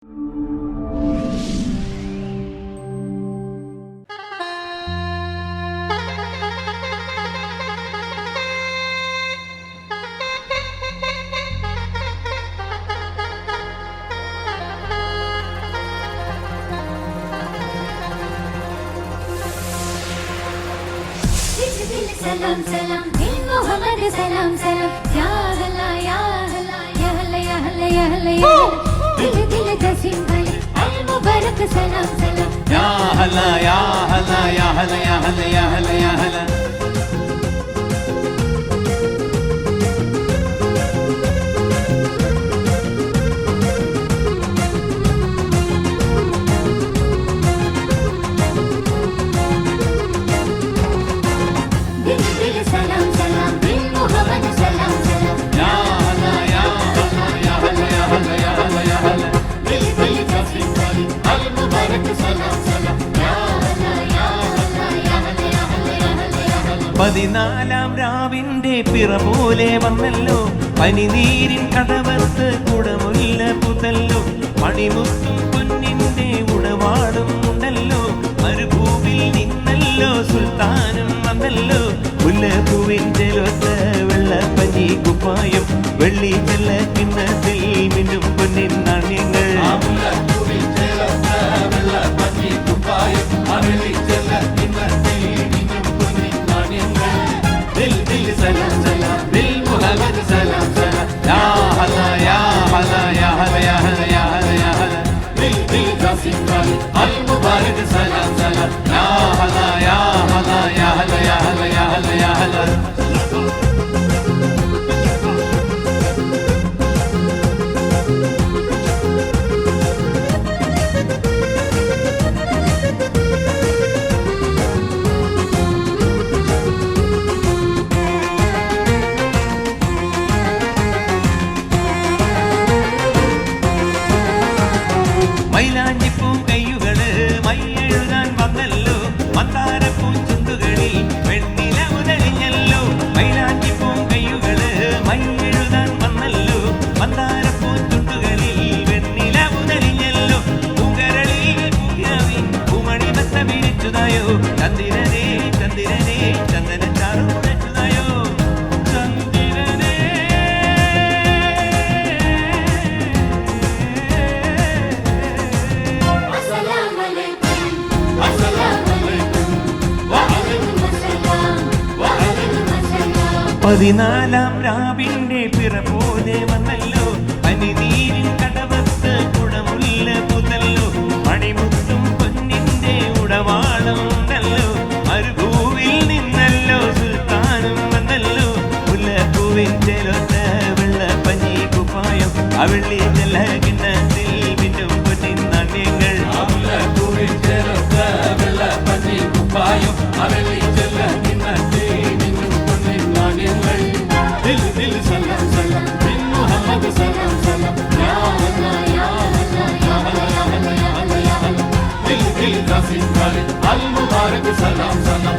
selam selam Dil Muhammed selam selam Ya Allah ya Allah ya Allah ya Allah ya Allah يا هلا دل دل جسيم علي المبارك سلام سلام يا هلا يا هلا يا هلا يا هلا يا هلا പതിനാലാം രാവിന്റെ പിറ പോലെ വന്നല്ലോ. പനിനീരിൻ കടവത്ത് കുടമുല്ല പുതല്ലോ. മണിമുത്തും പൊന്നിന്റെ ഉടവാടും ഉണ്ടല്ലോ. മരുഭൂവിൽ നിന്നല്ലോ സുൽത്താനും വന്നല്ലോ. മുല്ലപ്പൂവിൻ ലൊത്ത് വെള്ളപ്പനി കുപ്പായം. വെള്ളി ചെല്ല കിണ്ണത്തിൽ മിന്നും പൊന്നിൻ 날 നെറ്റുതയോ ചന്ദ്രനേ ചന്ദ്രനേ ചന്ദന ചാറു നെറ്റുതയോ ചന്ദ്രനേ. അസ്സലാം അസ്സലാം പതിനാലാം രാവിന്റെ പിറ പോലെ വന്നല്ല? കുപ്പായം അവള്ളി ജല കിണ്ണത്തിൽ മിന്നും പൊന്നിൻ നാണ്യങ്ങൾ മുല്ലപ്പൂവിൻ ചെലൊത്ത വെള്ളപ്പഞ്ഞി കുപ്പായം അവള്ളി ജല കിണ്ണത്തിൽ മിന്നും പൊന്നിൻ നാണ്യങ്ങൾ ദിൽ ദിൽ സലാം സലാം ദിൽ മുഹമ്മദ് സലാം സലാം യാ ഹല്ലാ യാ ഹല്ലാ യാ ഹല്ലാ യാ ഹല്ലാ യാ ഹല്ലാ യാ ഹല്ലാ ദിൽ ദിൽ ജാസിം ഖാലിദ് അൽ മുബാരക് സലാം സലാം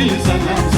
dil sana